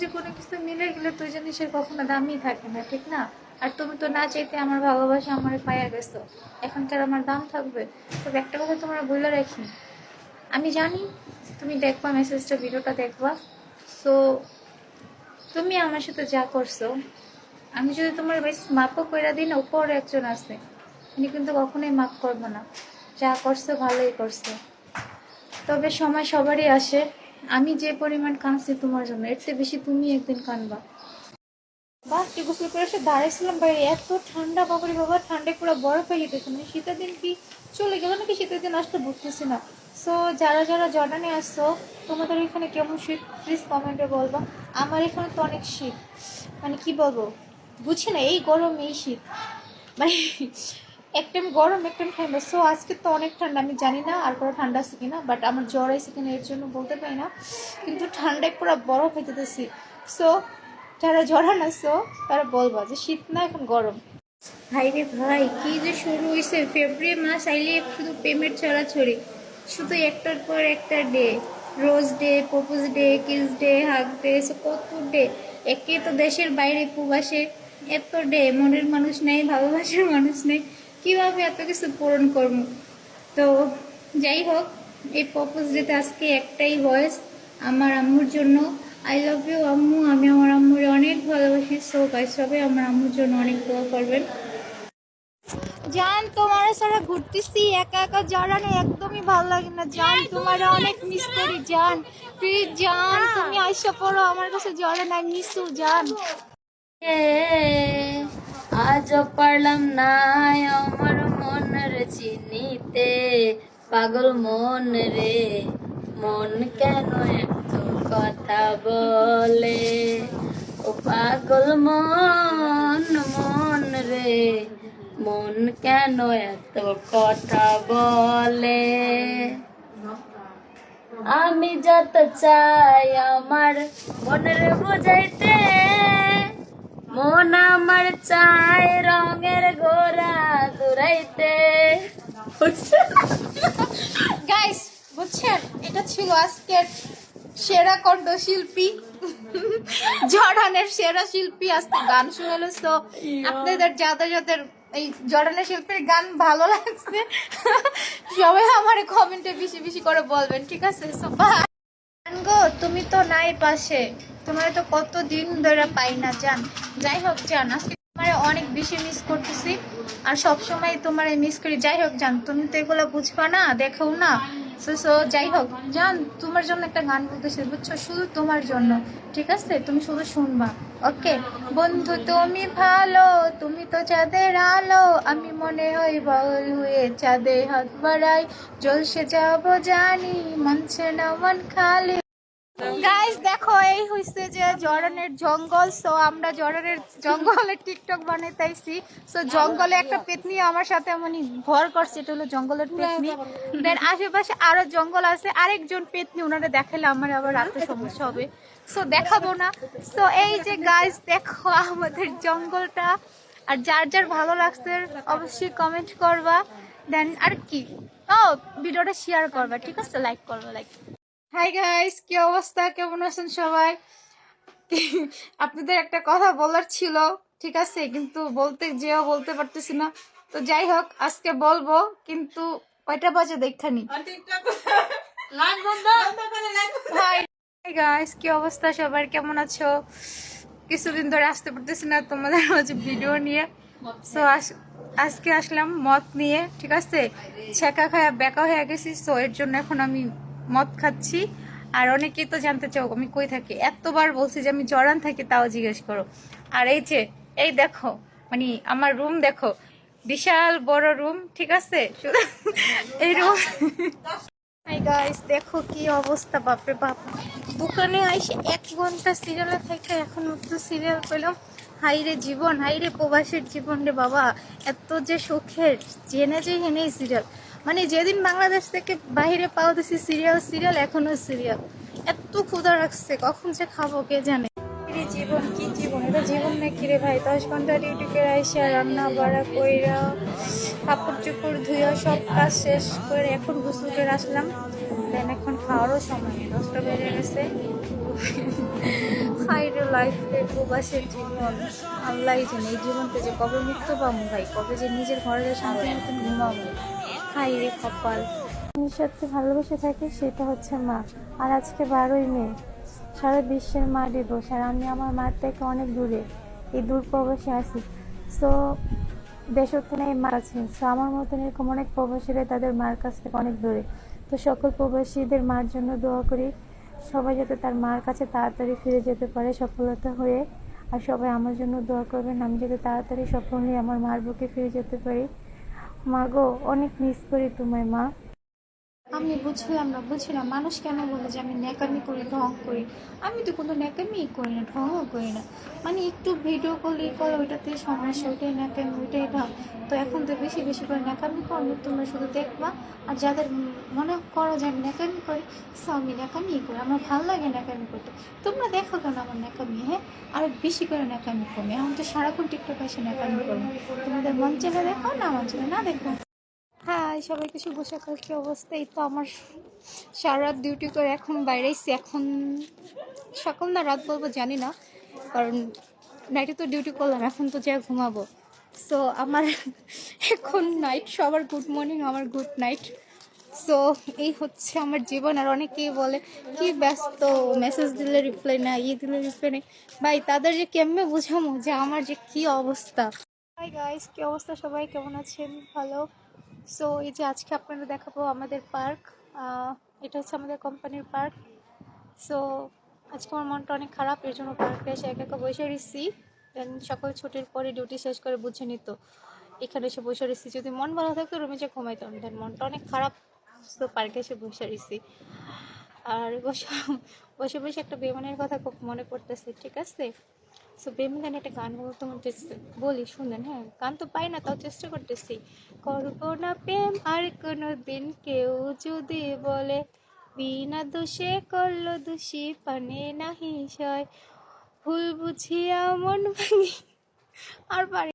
যে কোনো কিছু মিলে গেলে তুই জিনিসের কখনো দামই থাকে না, ঠিক না? আর তুমি তো না চাইতে আমার ভালোবাসা আমার পাইয়া গেছো। এখনকার আমার দাম থাকবে। তবে একটা কথা তোমরা বলে রাখি, আমি জানি তুমি দেখবা, মেসেজটা, ভিডিওটা দেখবা। সো তুমি আমার সাথে যা করছ, আমি যদি তোমার বেশ মাপও করে দিই না একজন আছে, উনি কিন্তু কখনোই মাপ করব না। যা করছ ভালোই করছ। তবে সময় সবারই আসে। আমি যে পরিমাণ কাঁদছি তোমার জন্য, এর চেয়ে বেশি তুমি একদিন কানবা কি গোসল করে এসে দাঁড়াইছিলাম বাইরে এত ঠান্ডা বাবারে বাবা, ঠান্ডায় পুরো বরফ হয়ে যেতেছে মানে শীতের দিন কি চলে গেল নাকি শীতের দিন আসতে বুঝতেছি না। সো যারা যারা জর্ডানে আসছো, তোমাদের এখানে কেমন শীত? প্লিজ কমেন্টে বলবা। আমার এখানে তো অনেক শীত। মানে কি বলব? বুঝছি না, এই গরম এই শীত। মানে এক টাইম গরম এক টাইম ঠান্ডা। সো আজকে তো অনেক ঠান্ডা, আমি জানি না আর কোনো ঠান্ডা আছে কিনা বাট আমার জ্বর আছে কিনা এর জন্য বলতে পারি না। কিন্তু ঠান্ডায় পুরো বরফ হয়ে যেতেছি সো যারা জ্বরা না সো তারা বলবা যে শীত না, এখন গরম। ভাই রে ভাই, কি যে শুরু হয়েছে ফেব্রুয়ারি মাস আইলে শুধু পেমেন্ট ছড়াছড়ি শুধু একটার পর একটা day rose day propose day kiss day hug day কত ডে একে তো দেশের বাইরে প্রবাসে। এত ডে মনের মানুষ নেই, ভালোবাসার মানুষ নেই। কীভাবে এত কিছু পূরণ করব? তো যাই হোক এই প্রপোজ ডেতে আজকে একটাই ভয়েস আমার আম্মুর জন্য। আই লাভ ইউ আম্মু। আমি আমার আম্মুর অনেক ভালোবাসি। সো গাইস সবাই আমার আম্মুর জন্য অনেক দোয়া করবেন। জান তোমার সারা ঘুরতেছি একা একা জড়ানো একদমই ভালো লাগে না। জান তোমার অনেক মিস করি জান। প্লিজ জান তুমি আইসা পড়ো। আমার কাছে জড়ানো মিসু জান। আজ পারলাম না আমার মনের চিনিতে। পাগল মন রে, মন কেন এত কথা বলে? ও পাগল মন মন রে, মন কেন এত কথা বলে? আমি যত চাই আমার মনের বোঝাইতে চাই রঙের ঘোড়া দৌড়াইতে গাইস বুঝছেন? এটা ছিল আজকের সেরা কণ্ঠশিল্পী জর্ডানের সেরা শিল্পী আজকে গান শুনালো। তো আপনাদের যাদের যাদের এই জর্ডানের শিল্পীর গান ভালো লাগছে? সবাই আমার কমেন্টে বেশি বেশি করে বলবেন ঠিক আছে? Bye. গো তুমি তো নাই পাশে। তোমার তো কত দিন ধরে পাই না জান। যাই হোক জান আজকে তোমার অনেক বেশি মিস করতেছি। আর সব সময় তোমার মিস করি। যাই হোক, জান, তুমি তো এগুলো বুঝবা না দেখো না। সো যাই হোক, জান, তোমার জন্য একটা গান বলতেছি, বুঝছ? শুধু তোমার জন্য, ঠিক আছে? তুমি শুধু শুনবা ওকে বন্ধু, তুমি ভালো, তুমি তো চাঁদের আলো। আমি মনে হই বল হয়ে চাঁদে হাত বাড়াই। জলসে যাব জানি মনছে না, মন খালি। গাইস দেখো, এই হইছে যে জর্ডানের জঙ্গল। সো আমরা জর্ডানের জঙ্গলে টিকটক বানাইতাইছি। সো জঙ্গলে একটা পেতনি আমার সাথে মানে ভর করছে, এটা হলো জঙ্গলের পেতনি। দেন আশেপাশে আরও জঙ্গল আছে, আরেকজন পেতনি ওনারা দেখালে আমার আবার রাতে সমস্যা হবে। সো দেখাবো না। সো এই যে গাইস দেখো আমাদের জঙ্গলটা। আর যার যার ভালো লাগছে, অবশ্যই কমেন্ট করবা। দেন আর কি? ও ভিডিওটা শেয়ার করবা, ঠিক আছে? লাইক করবা লাইক হাই গাইস কি অবস্থা? কেমন আছেন সবাই? আপনাদের একটা কথা বলার ছিল ঠিক আছে? কিন্তু বলতে যেও বলতে পারতেছি না। তো যাই হোক আজকে বলব কিন্তু কয়টা বাজে দেখানি হাই গাইস কি অবস্থা সবার? কেমন আছো? কিছুদিন ধরে আসতে পারতেছি না তোমাদের মাঝে ভিডিও নিয়ে। সো আজকে আসলাম মদ নিয়ে ঠিক আছে? ছেঁকা খায়া বেকা হয়ে গেছি সো এর জন্য এখন আমি মদ খাচ্ছি। আর অনেকেই তো জানতে চাও, আমি কই থাকি? এতবার বলছি যে আমি জড়ান থাকি, তাও জিজ্ঞেস করো। আর এই যে, এই দেখো মানে আমার রুম দেখো, বিশাল বড় রুম, ঠিক আছে? এই রুম দেখো কি অবস্থা, বাপরে বাপ। দোকানে আইসে এক ঘণ্টা সিরিয়ালে থেকে এখন মাত্র সিরিয়াল পেলাম। হাইরে জীবন, হাইরে প্রবাসের জীবন রে বাবা। এত যে সুখের জেনে যে হেনেই সিরিয়াল মানে যেদিন বাংলাদেশ থেকে বাইরে পাওয়া দিছি সিরিয়াল সিরিয়াল এখনও সিরিয়াল এত ক্ষুধা রাখছে কখন যে খাব কে জানে? জীবন, কি জীবন? এটা জীবন না কিরে ভাই? দশ ঘণ্টা ডিউটি করে আইসা রান্না বাড়া কইরা কাপড় চোপড় ধুইয়া সব কাজ শেষ করে এখন গোসল করে আসলাম। দেন এখন খাওয়ারও সময় দশটা বেজে গেছে। খাই লাইফে প্রবাসের জীবন। আল্লাহ জানে, এই জীবনটা যে কবে মুক্ত পাবো ভাই? কবে যে নিজের ঘরে শান্তি মতন ঘুমাবো? হাই রে কপাল। আমি সত্যি ভালোবেসে থাকি সেটা হচ্ছে মা। আর আজকে বারোই মে, সারা বিশ্বের মা দিবস আর আমি আমার মার থেকে অনেক দূরে, এই দূর প্রবাসে আছি। সো দেশ ওখানে মা আছে। সো আমার মতন এরকম অনেক প্রবাসীরা তাদের মার কাছ থেকে অনেক দূরে। তো সকল প্রবাসীদের মার জন্য দোয়া করি, সবাই যাতে তার মার কাছে তাড়াতাড়ি ফিরে যেতে পারে সফলতা হয়ে। আর সবাই আমার জন্য দোয়া করবেন, আমি যাতে তাড়াতাড়ি সফল হয়ে আমার মার বুকে ফিরে যেতে পারি। মা গো অনেক মিস করি তোমায় মা। আমি বুঝলাম না, বুঝলাম। মানুষ কেন বলে যে আমি ন্যাকামি করি, ঢং করি? আমি তো কোনো ন্যাকামি করি না, ঢংও করি না। মানে একটু ভিডিও কল ই কল, ওইটাতে সমস্যা, ওইটাই ন্যাকামি, ওইটাই ঢং। তো এখন তো বেশি বেশি করে ন্যাকামি করব তোমরা শুধু দেখবা। আর যাদের মনে করো যে আমি ন্যাকামি করি, সো আমি ন্যাকামি করি। আমার ভালো লাগে ন্যাকামি করতে। তোমরা দেখো কেন আমার ন্যাকামি হ্যাঁ? আরও বেশি করে ন্যাকামি করি। এখন তো সারাক্ষণ টিকটক এসে ন্যাকামি করব তোমাদের মন দেখো না চেলে না দেখো হ্যাঁ সবাইকে শুভ সকাল, কি অবস্থা? এই তো আমার সারা রাত ডিউটি করে এখন বাইরে বাইরেছি এখন সকাল না রাত বলব জানি না, কারণ নাইটে তো ডিউটি করলাম, এখন তো যা ঘুমাবো। সো আমার এখন নাইট সবার গুড মর্নিং আমার গুড নাইট সো এই হচ্ছে আমার জীবন, আর অনেকেই বলে, কি ব্যস্ত মেসেজ দিলে রিপ্লাই না ইয়ে দিলে রিপ্লাই নেই। ভাই, তাদের যে কেমনে বোঝামো যে আমার যে কি অবস্থা? হাই গাইস কি অবস্থা সবাই? কেমন আছেন? ভালো? সো এই যে আজকে আপনারা দেখাবো আমাদের পার্ক এটা হচ্ছে আমাদের কোম্পানির পার্ক। সো আজকে আমার মনটা অনেক খারাপ এর জন্য পার্কে এসে একা একা বসে রয়েছি। দেন সকাল ছুটির পরে ডিউটি শেষ করে বুঝে নিত, এখানে এসে বসে রয়েছি। যদি মন ভালো থাকতো রুমে যে ঘুমাইতাম। দেন মনটা অনেক খারাপ তো পার্কে এসে বসে রয়েছি। আর বসে বসে বসে একটা বেমানের কথা খুব মনে পড়তেছে, ঠিক আছে? সো বেমন গান একটা গান বলতে হতেছে। বলি, শুনেন হ্যাঁ? গান তো পাই না, তাও চেষ্টা করতেছি। করব না প্রেম, আর কোনো দিন কেউ যদি বলে, বিনা দোষে করল দোষী, পানে নাহি সয়। ভুল বুঝিয়া মন ভাঙি, আর পারি